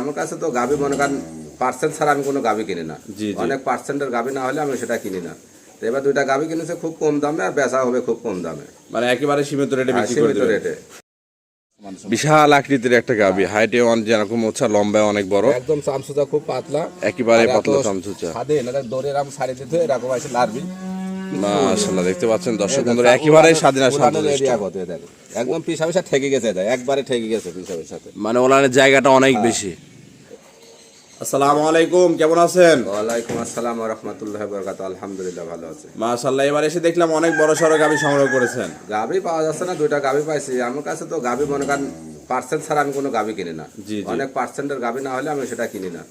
আমার কাছে তো গাভি মনে করেন পার্সেন্ট ছাড়া আমি কোনো গাভি কিনি না। অনেক পার্সেন্টের গাভি না হলে আমি সেটা কিনি না। তো এবার দুইটা গাভি কিনেছে খুব কম দামে আর বেচা হবে খুব কম দামে। মানে একেবারে সীমিত রেটে আর সীমিত রেটে বিশাল আকৃতির একটা গাবি হাইটে অনেক যেরকম হচ্ছে লম্বায় অনেক বড়। একদম চামচুচা খুব পাতলা। একেবারে পাতলা চামচুচা। সাদে না দৌড়ে এরকম শাড়ি দিতে এরকম আছে লারবি মাশাআল্লাহ দেখতে পাচ্ছেন দর্শক বন্ধুরা একেবারে স্বাধীন আর দেখো। একদম পিসা পিসা ঠেকে গেছে এটা একবারে ঠেকে গেছে পিসা পিসাতে মানে ওলানের জায়গাটা অনেক বেশি। আসসালামু আলাইকুম কেমন আছেন? ওয়ালাইকুম আসসালাম রহমতুল্লাহ বরকাত আলহামদুলিল্লাহ ভালো আছে। মাশাআল্লাহ এবার এসে দেখলাম অনেক বড় সড়ো গাবি সংগ্রহ করেছেন। গাভি পাওয়া যাচ্ছে না দুইটা গাভি পাইছি। আমার কাছে তো গাভি মনে করেন পার্সেন্ট ছাড়া আমি কোনো গাভি কিনি না। জি, জি। অনেক পার্সেন্টের গাভি না হলে আমি সেটা কিনি না।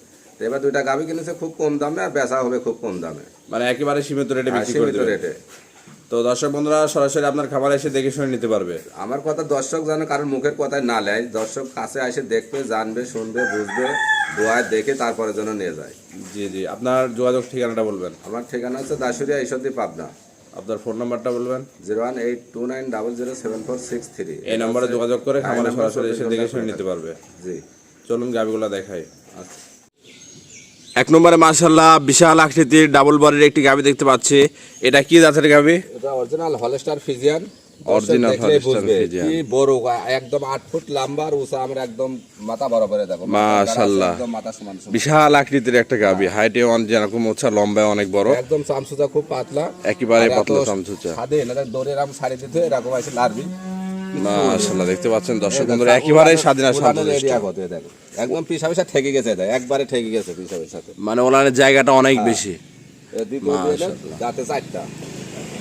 তো এবার দুইটা গাভি কিনেছে খুব কম দামে আর বেচা হবে খুব কম দামে। মানে একেবারে সীমিত রেটে আর বিক্রি করে সীমিত রেটে তো দর্শক বন্ধুরা সরাসরি আপনার খাবার এসে দেখে শুনে নিতে পারবে। আমার কথা দর্শক যেন কারোর মুখের কথায় না নেয় দর্শক কাছে এসে দেখবে জানবে শুনবে বুঝবে দোয়ায় দেখে তারপরে যেন নিয়ে যায়। জি জি। আপনার যোগাযোগ ঠিকানাটা বলবেন। আমার ঠিকানা হচ্ছে দাসুরিয়া ঈশ্বরদী পাবনা। আপনার ফোন নাম্বারটা বলবেন? Zero one eight two nine double zero seven four six three. এই নম্বরে যোগাযোগ করে খামারে সরাসরি এসে দেখে শুনে নিতে পারবে। জি। চলুন গাবিগুলো দেখাই। আচ্ছা। এক নম্বরে মাশাল্লাহ বিশাল আকৃতির ডাবল বডির একটি গাবি দেখতে পাচ্ছি। এটা কি জাতের গাবি? এটা original Holstein Friesian Original Holstein Friesian। কি বড় একদম আট ফুট লম্বা আর উঁচা আমরা একদম মাথা বরাবরে দেখো। মাশাআল্লাহ। একদম মাথা সমান সমান। বিশাল আকৃতির একটা গাবি। হাইটে অন যেরকম হচ্ছে লম্বায় অনেক বড়। একদম চামচুচা খুব পাতলা। একেবারে পাতলা চামচুচা। সাদে না দৌড়ে এরকম শাড়ি দিতে এরকম আছে লারবি মাশাল্লাহ দেখতে পাচ্ছেন দর্শক বন্ধুরা একেবারে স্বাধীন শান্তশিষ্ট। কত এ একদম পিসা পিসা ঠেকে গেছে এটা একবারে ঠেকে গেছে পিসা পিসাতে মানে ওলানের জায়গাটা অনেক বেশি। দাঁতে চারটা।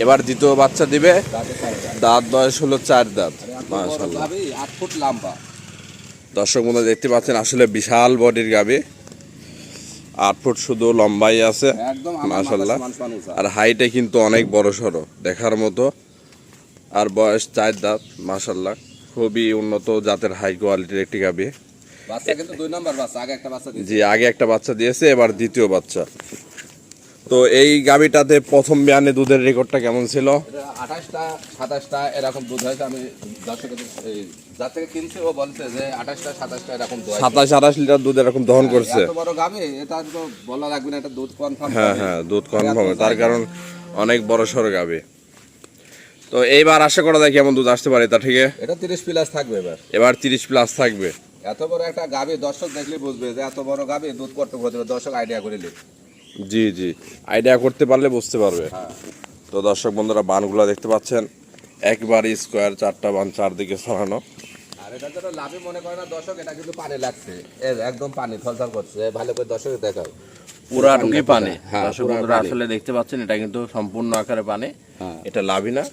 এবার দ্বিতীয় বাচ্চা দিবে দাঁত বয়স হলো চার দাঁত গাভী, আট ফুট লম্বা। দর্শক বন্ধু দেখতে পাচ্ছেন আসলে বিশাল বডির গাবি আট ফুট শুধু লম্বাই আছে মাশাল্লাহ। আর হাইটে কিন্তু অনেক বড় সড়ো দেখার মতো। আর বয়স চার দাঁত মাশাল্লাহ খুবই উন্নত জাতের হাই কোয়ালিটির একটি গাবি বাচ্চা কিন্তু দুই নাম্বার বাচ্চা আগে একটা বাচ্চা জি আগে একটা বাচ্চা দিয়েছে এবার দ্বিতীয় বাচ্চা। তো এই গাবিটাতে প্রথম বিয়ানে দুধের রেকর্ডটা কেমন ছিল? আঠাশটা সাতাশটা এরকম দুধ হয়েছে। আমি যার থেকে এই কিনছি ও বলছে যে আঠাশটা সাতাশটা এরকম সাতাশ আঠাশ লিটার দুধ এরকম দহন করছে। বড় গাবে এটা তো বলা লাগবে না এটা দুধ কনফার্ম হ্যাঁ হ্যাঁ দুধ কনফার্ম তার কারণ অনেক বড় সড়ো গাবি তো এইবার আশা করা যায় কেমন দুধ আসতে পারে তা ঠিক এটা তিরিশ প্লাস থাকবে এবার। এবার তিরিশ প্লাস থাকবে। এত বড় একটা গাবে দর্শক দেখলে বুঝবে যে এত বড় গাবে দুধ করতে করতে দর্শক আইডিয়া করে নিবে। জি জি। আইডিয়া করতে পারলে বুঝতে পারবে। হ্যাঁ। তো দর্শক বন্ধুরা বানগুলো দেখতে পাচ্ছেন? একবার স্কোয়ার চারটা বান চারদিকে ছড়ানো। আর এটা যারা লাভে মনে করে না দর্শক এটা কিন্তু পানি লাগছে। একদম পানি থলথল করছে। ভালো করে দর্শক দেখাও। পুরাটুকি পানি হ্যাঁ, দর্শক পুরা বন্ধুরা আসলে দেখতে পাচ্ছেন এটা কিন্তু সম্পূর্ণ আকারে পানি। হ্যাঁ। এটা লাভি না।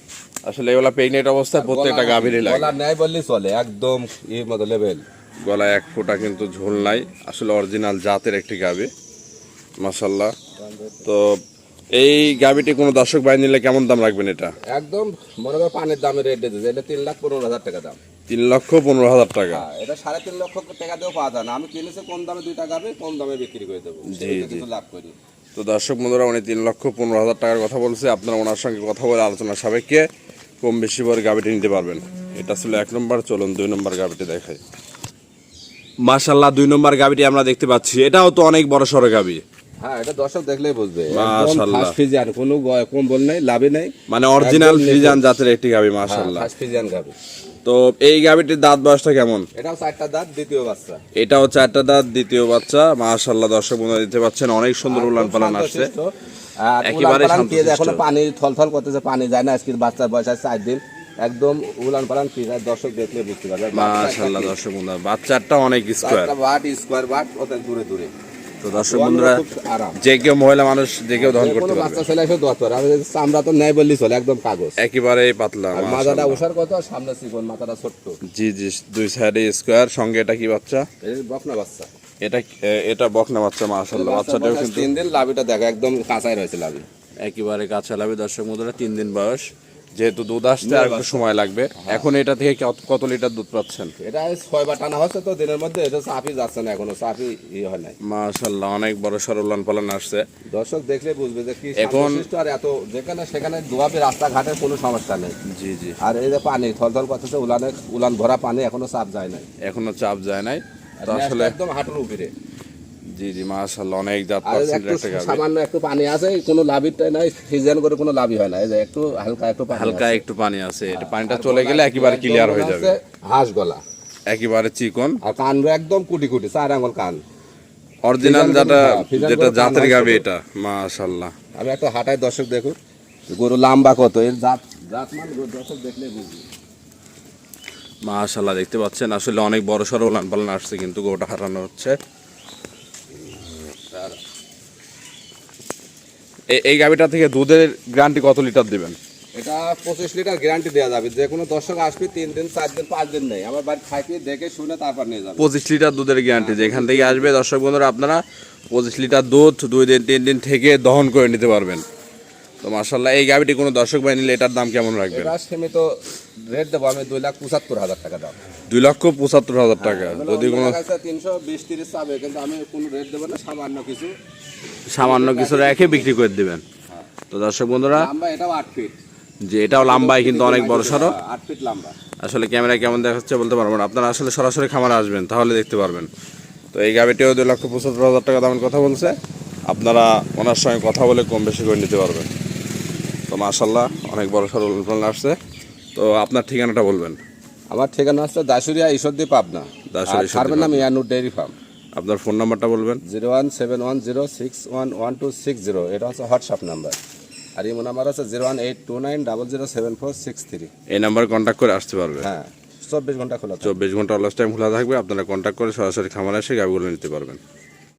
আসলে এগুলা প্রেগনেন্ট অবস্থায় প্রত্যেকটা গাভীরই লাগে। গলা নেয় বললেই চলে একদম ই মতো লেভেল গলায় এক ফোঁটা কিন্তু ঝোল নাই। আসলে অরিজিনাল জাতের একটি গাভী। মাসাল্লাহ তো এই গাভীটি কোনো দর্শক বাই নিলে কেমন দাম রাখবেন এটা? একদম মনে করো পানির দামে রেট দিতে এটা তিন লাখ পনেরো হাজার টাকা দাম। তিন লক্ষ পনেরো হাজার টাকা। হ্যাঁ, এটা সাড়ে তিন লক্ষ টাকা দিয়েও পাওয়া যায় না। আমি কিনেছি কম দামে দুই টাকা কম দামে বিক্রি করে দেবো। কিছু লাভ করি। তো দর্শক বন্ধুরা উনি তিন লক্ষ পনেরো হাজার টাকার কথা বলছে। আপনারা ওনার সঙ্গে কথা বলে আলোচনা সাপেক্ষে কম বেশি করে গাভিটি নিতে পারবেন। এটা ছিল এক নম্বর চলুন দুই নম্বর গাভিটি দেখাই। মাশাল্লাহ দুই নম্বর গাভিটি আমরা দেখতে পাচ্ছি। এটাও তো অনেক বড় সড়ো গাভি। হ্যাঁ এটা দর্শক দেখলেই বুঝবে। মাশাআল্লাহ। ফার্স্ট ফিজিয়ান কোনো কম্বল নেই লাভে নেই। মানে অরিজিনাল ফ্রিজান জাতের একটি গাভি মাশাল্লাহ ফার্স্ট ফিজিয়ান গাবে তো এই গাভিটির দাঁত বয়সটা কেমন? এটাও চারটা দাঁত দ্বিতীয় বাচ্চা। এটাও চারটা দাঁত দ্বিতীয় বাচ্চা। মাশাল্লাহ দর্শক বন্ধুরা দিতে পাচ্ছেন অনেক সুন্দর উলান পালান আসছে। একেবারে। এখনও পানি থলথল করতেছে পানি যায় না আজকে বাচ্চার বয়স আছে চার দিন। একদম উলান পালান দর্শক দেখলে বুঝতে পারবে। মাশাল্লাহ দর্শক বন্ধুরা বাচ্চাটা অনেক স্কোয়ার বাট স্কোয়ার বাট ওদের দূরে দূরে। তো দর্শক বন্ধুরা যে কেউ মহিলা মানুষ যে কেউ দহন করতে পারবে। বাচ্চা ছেলে এসে দশ পারে তো নেই বললি চলে একদম কাগজ। একেবারে পাতলা মাথাটা মাশাআল্লাহ। কত আর সামনে চিকন মাথাটা ছোট্ট। জি জি দুই সাইডে স্কোয়ার সঙ্গে এটা কি বাচ্চা? বকনা বাচ্চা। এটা এটা বকনা বাচ্চা মাশাল্লাহ বাচ্চাটাও কিন্তু তিন দিন লাভিটা দেখা একদম কাঁচাই রয়েছে লাভি। একেবারে কাঁচা লাভে। দর্শক বন্ধুরা তিন দিন বয়স। যেহেতু দুধ আসতে আর একটু সময় লাগবে। এখন এটা থেকে কত- লিটার দুধ পাচ্ছেন? এটা ছয় বার টানা হচ্ছে তো দিনের মধ্যে এটা চাপি যাচ্ছে না এখনও চাপি ই হয় নাই। মাশাল্লাহ অনেক বড় সরলান পালন আসছে। দর্শক দেখলে বুঝবে যে কি এখন- আর এত যেখানে সেখানে দোয়াবে রাস্তাঘাটের কোনো সমস্যা নেই। জি জি। আর এই যে পানি থলথল করতেছে উলানে উলান ভরা পানি এখনও চাপ যায় নাই। এখনও চাপ যায় নাই। আসলে একদম হাঁটুর উপরে। জি জি মাশাআল্লাহ অনেক জাত আর একটা গাভি। সামান্য একটু পানি আছে কোনো লাভিরটাই নাই সিজন করে কোনো লাভই হয় না। এই যে একটু হালকা একটু পানি হালকা একটু পানি আছে এটা পানিটা চলে গেলে একেবারে ক্লিয়ার হয়ে যাবে। হাঁস গলা। একেবারে চিকন। আর কান একদম কুটি কুটি চার আঙুল কান। অরিজিনাল যেটা যেটা জাতের এটা মাশাআল্লাহ। আমি একটা হাঁটায় দর্শক দেখুন গরু লম্বা কত এর জাত জাত মান দর্শক দেখলে বুঝবি। মাশাআল্লাহ দেখতে পাচ্ছেন আসলে অনেক বড় সড়ো উলান পালান আসছে কিন্তু গোটা হারানো হচ্ছে। এই- এই গাভিটা থেকে দুধের গ্যারান্টি কত লিটার দিবেন? এটা পঁচিশ লিটার গ্যারান্টি দেওয়া যাবে। যে কোনো দর্শক আসবে তিন দিন চার দিন পাঁচ দিন নেই। আমার বাড়ি থাকি দেখে শুনে তারপর নিয়ে যাবে। পঁচিশ লিটার দুধের গ্যারান্টি যেখান থেকে আসবে দর্শক বন্ধুরা আপনারা পঁচিশ লিটার দুধ দুই দিন তিন দিন থেকে দহন করে নিতে পারবেন। তো মার্শাল্লাহ এই গাড়িটি কোনো দর্শক ভাই নিলে এটার দাম কেমন রাখবে এটা তো রেট দেবো আমি দুই লাখ পঁচাত্তর হাজার টাকা দাম। দুই লক্ষ পঁচাত্তর হাজার টাকা যদি কোনো তিনশো বিশ তিরিশ চাবে কিন্তু আমি কোনো রেট দেবো না সামান্য কিছু। সামান্য কিছু রেখে বিক্রি করে দেবেন। তো দর্শক বন্ধুরা এটাও আট ফিট যে এটাও লম্বায় কিন্তু অনেক বড় সড়ো হ্যাঁ, আট ফিট লম্বা। আসলে ক্যামেরা কেমন দেখাচ্ছে বলতে পারব না। আপনারা আসলে সরাসরি খামারে আসবেন তাহলে দেখতে পারবেন। তো এই গাড়িটিও দুই লক্ষ পঁচাত্তর হাজার টাকা দামের কথা বলছে। আপনারা ওনার সঙ্গে কথা বলে কম বেশি করে নিতে পারবেন। মাশাল্লাহ অনেক বড় সড়ো উল্টান আসছে। তো আপনার ঠিকানাটা বলবেন? আমার ঠিকানা হচ্ছে দাসুরিয়া ঈশ্বরদী পাবনা। ফার্মের নাম ইয়ানুর ডেয়ারি ফার্ম। আপনার ফোন নাম্বারটা বলবেন? Zero one seven one zero six one one two six zero. এটা হচ্ছে হোয়াটসঅ্যাপ নাম্বার। আর ইমো নাম্বার আছে zero one eight two nine double zero seven four six three. এই নাম্বারে কন্ট্যাক্ট করে আসতে পারবে। হ্যাঁ চব্বিশ ঘণ্টা খোলা চব্বিশ ঘণ্টা অলস টাইম খোলা থাকবে আপনারা কন্ট্যাক্ট করে সরাসরি খামারে এসে গাভিগুলো নিতে পারবেন।